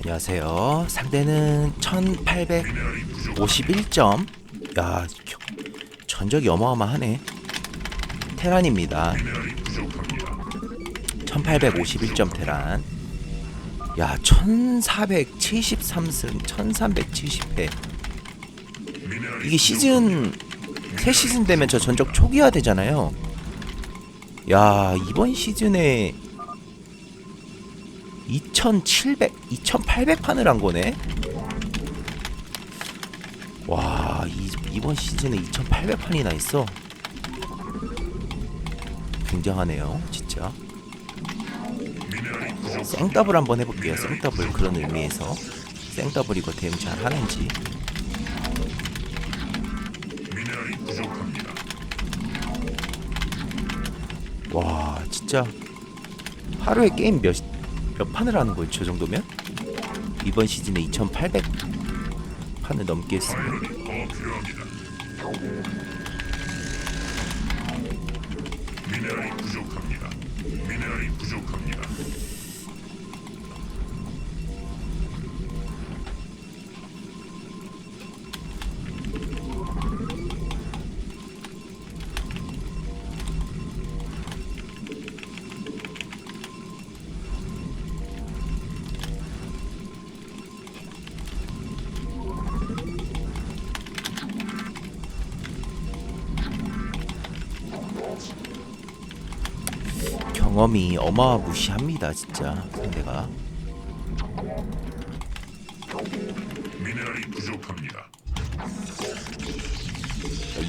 안녕하세요. 상대는 1851점. 야, 겨- 전적이 어마어마하네. 테란입니다. 1851점 테란. 야, 1473승, 1370패. 이게 시즌 새 시즌 되면 저 전적 초기화 되잖아요. 야, 이번 시즌에 2700, 2800판을 한 거네. 와, 이, 이번 시즌에 2800판이나 있어. 굉장하네요, 진짜. 생더블 한번 해볼게요. 생더블 그런 의미에서 생더블 이거 대응 잘 하는지. 와, 진짜 하루에 게임 몇, 몇 판을 하는 거예요, 저 정도면? 이번 시즌에 2800 판을 넘게 했으면 미네랄이 부족합니다. 경험이 어마무시합니다, 진짜 상대가. 미네랄이 부족합니다.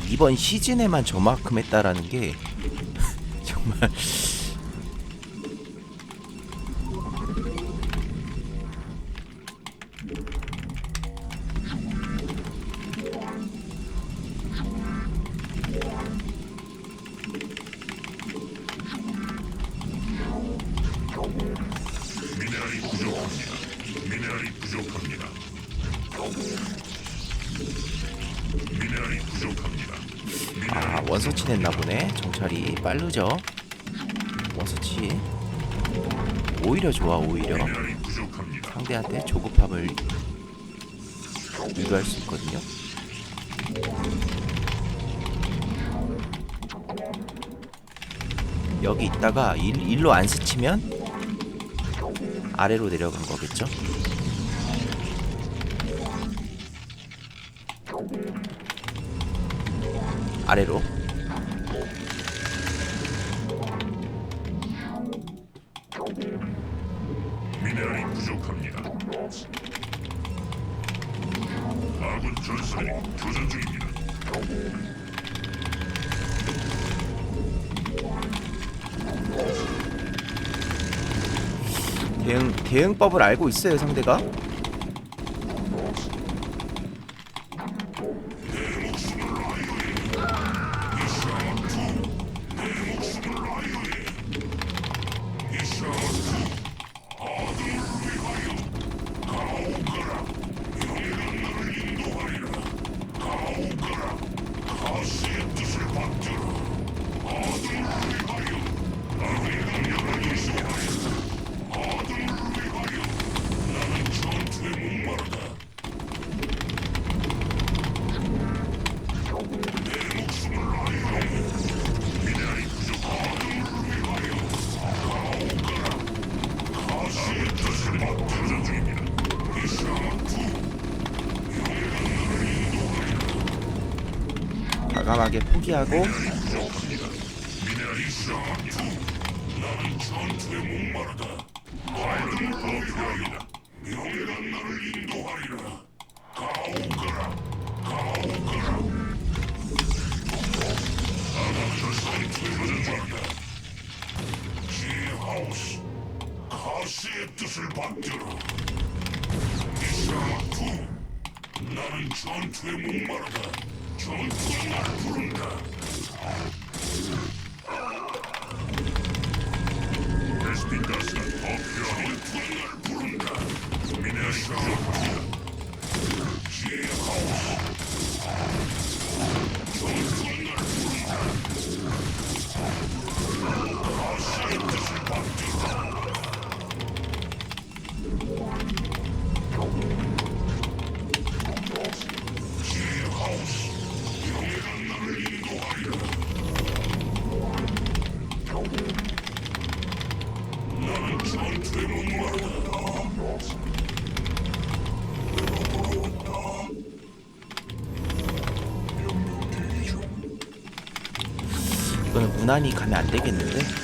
이번 시즌에만 저만큼 했다라는 게 정말 빠르죠? 원서치. 오히려 좋아 오히려. 상대한테 조급함을 유도할 수 있거든요. 여기 있다가 일, 일로 안 스치면 아래로 내려간 거겠죠? 아래로 아군 전사들이 교전 중입니다. 대응 대응법을 알고 있어요 상대가 포기하고 유난히 가면 안 되겠는데?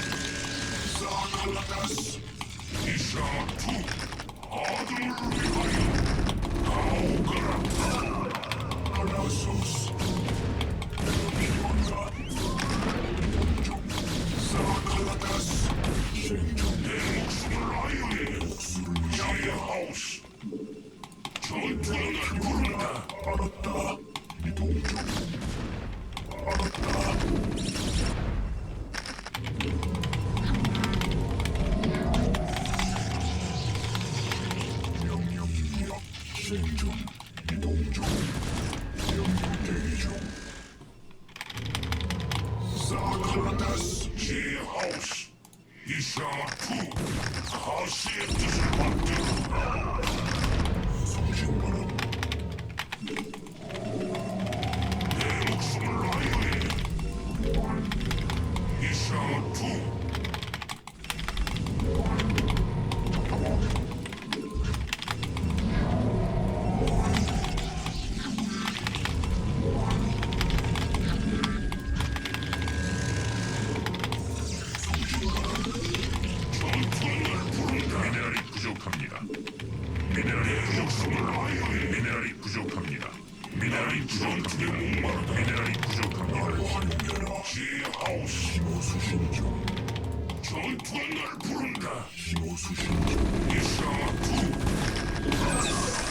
Sakratas G-Haus. İşa Tu. Karşıya düşün vakti. Sonucun bana 미네랄이 부족합니다. 미네랄이 부족합니다. 미네랄이 부족합니다. 미네랄이 부족합니다. 지하우스 모수신종 전투가 날 부른다. 시모수신종 이상한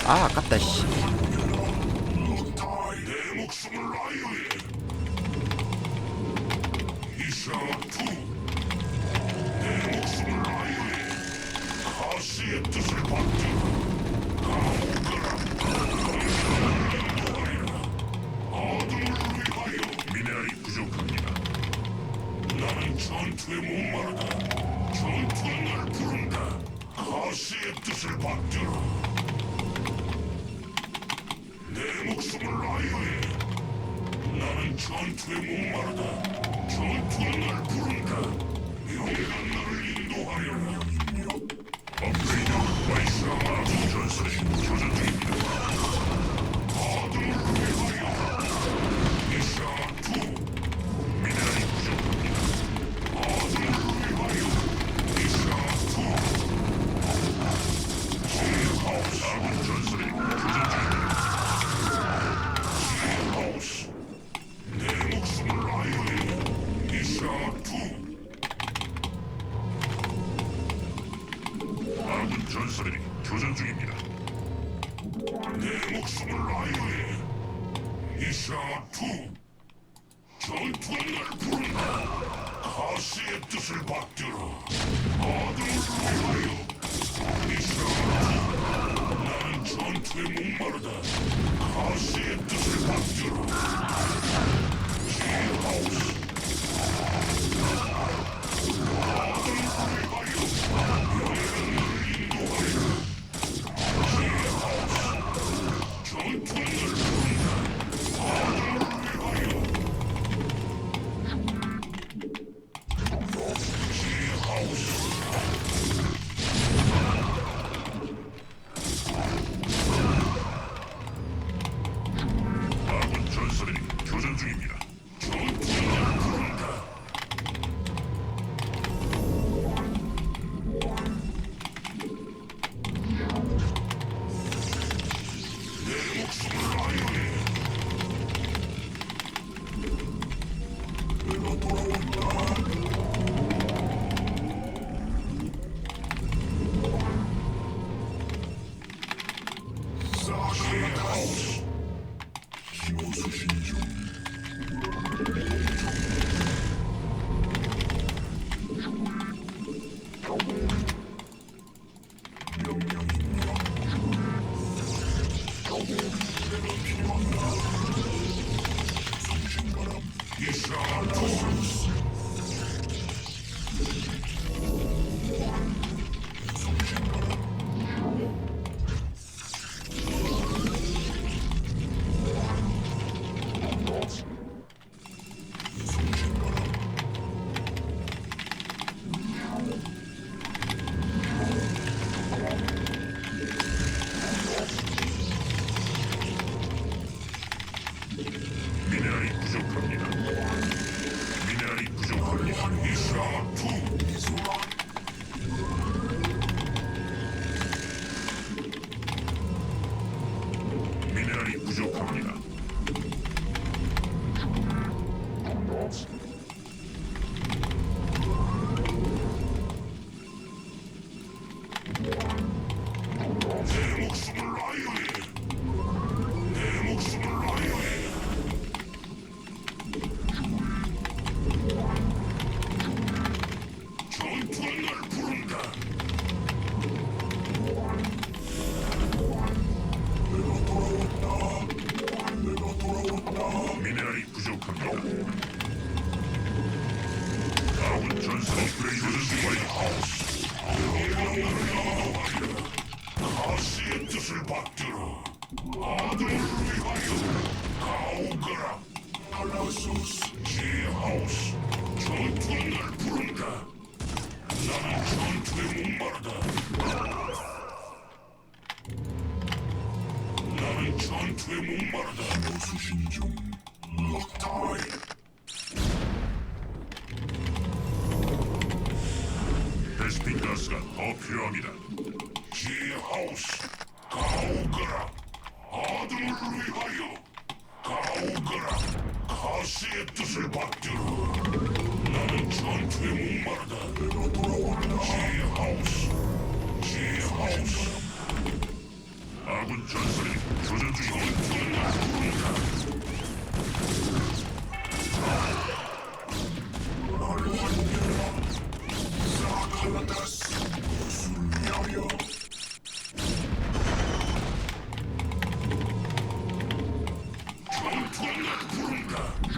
아 아깝다 씨. 전투에 목마르다. 전투는 날 부른다. 가시의 뜻을 받들어. 내 목숨을 라이어해. 나는 전투에 목마르다. 전투는 날 부른다. 용감 나를 인도하려라. Apocalypse. 시작한다고. 다운 전사 프레이드는 화이트하우스. 가시의 뜻을 받들어. 아들을 위하여 가오거라. 칼라소스 나는 전투에 목마르다. 스피커스가 더 필요합니다. 지하우스 가오가라 아들을 위하여 가오가라 가스의 뜻을 받들어 나는 전투에 목마르다. 내가 돌아온다. 지하우스 지하우스 아군 전설이 조전 중인 전투를 나서고 있다. Uh,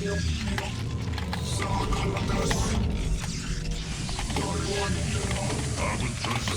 Sakalakras. Darwan. Aventus.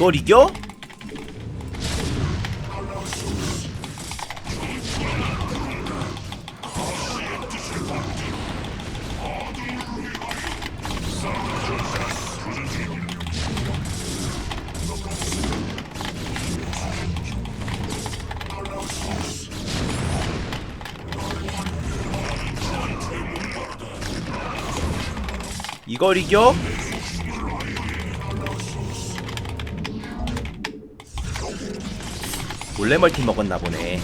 이걸 이겨? 이걸 이겨? 몰래 멀티 먹었나 보네.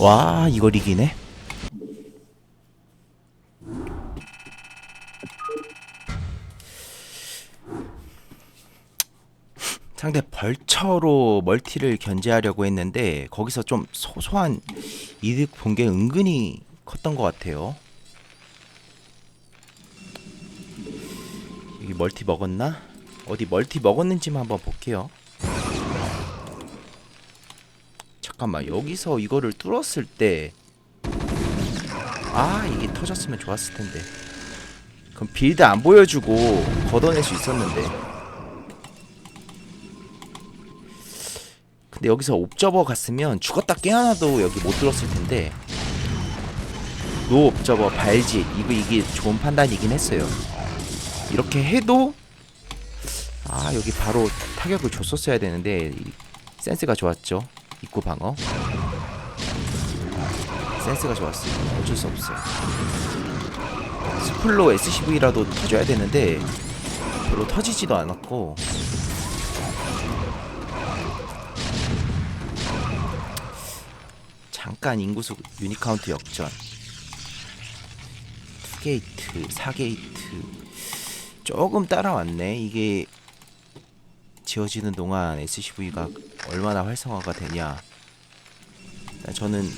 와 이거 리기네. 상대 벌처로 멀티를 견제하려고 했는데 거기서 좀 소소한 이득 본 게 은근히 컸던 것 같아요. 여기 멀티 먹었나? 어디 멀티 먹었는지만 한번 볼게요. 잠깐만 여기서 이거를 뚫었을 때 아 이게 터졌으면 좋았을 텐데. 그럼 빌드 안 보여주고 걷어낼 수 있었는데 근데 여기서 옵저버 갔으면 죽었다 깨어나도 여기 못 들었을 텐데. 노 옵저버 발짓 이거 이게 좋은 판단이긴 했어요. 이렇게 해도 아 여기 바로 타격을 줬었어야 되는데 이 센스가 좋았죠. 입구 방어. 센스가 좋았어요. 어쩔 수 없어요. 스플로 SCV라도 터져야 되는데 별로 터지지도 않았고 잠깐 인구수 유니카운트 역전. 2게이트 4게이트. 조금 따라왔네. 이게 지어지는 동안 SCV가 얼마나 활성화가 되냐. 저는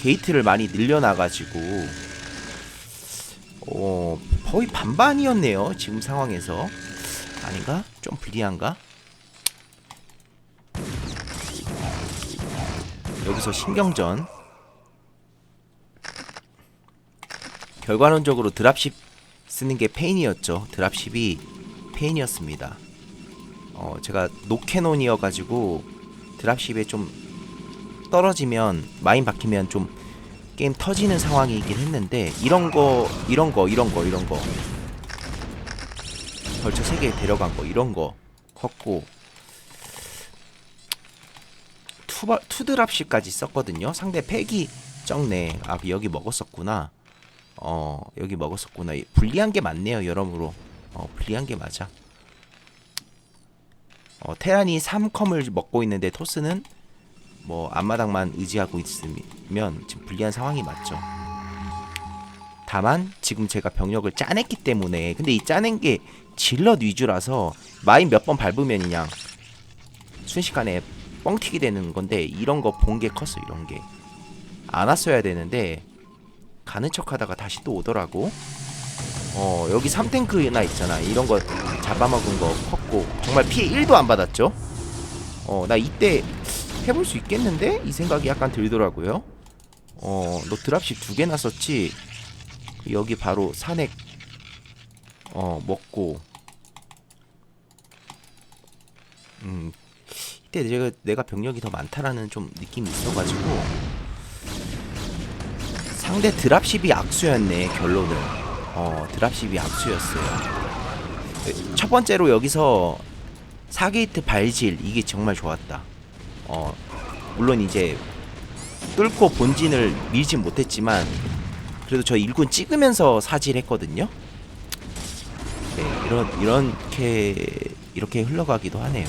게이트를 많이 늘려놔가지고 어 거의 반반이었네요 지금 상황에서. 아닌가? 좀 불리한가? 여기서 신경전. 결과론적으로 드랍십 쓰는 게 페인이었죠. 드랍십이 페인이었습니다. 어 제가 노캐논이어가지고 드랍십에 좀 떨어지면 마인 박히면 좀 게임 터지는 상황이긴 했는데 이런 거 이런 거 이런 거 이런 거. 벌써 세개 데려간 거 이런 거 컸고 투바, 투드랍십까지 썼거든요. 상대 팩이 적네. 아 여기 먹었었구나. 어 여기 먹었었구나. 불리한 게 맞네요 여러모로. 어 불리한 게 맞아. 어 테란이 3컴을 먹고 있는데 토스는 뭐 앞마당만 의지하고 있으면 지금 불리한 상황이 맞죠. 다만 지금 제가 병력을 짜냈기 때문에 근데 이 짜낸 게 질럿 위주라서 마인 몇 번 밟으면 그냥 순식간에 뻥튀기 되는 건데 이런 거 본 게 컸어 이런 게 안 왔어야 되는데 가는 척 하다가 다시 또 오더라고. 어 여기 3탱크나 있잖아 이런 거 잡아먹은 거 컸고 정말 피해 1도 안 받았죠. 어 나 이때 해볼 수 있겠는데? 이 생각이 약간 들더라고요. 어, 너 드랍십 두 개나 썼지? 여기 바로 산액, 어, 먹고. 음, 이때 내가, 내가 병력이 더 많다라는 좀 느낌이 있어가지고. 상대 드랍십이 악수였네, 결론은. 어, 드랍십이 악수였어요. 첫 번째로 여기서 4게이트 발질, 이게 정말 좋았다. 어 물론 이제 뚫고 본진을 밀진 못했지만 그래도 저 일군 찍으면서 사질했거든요. 네, 이런 이렇게 이렇게 흘러가기도 하네요.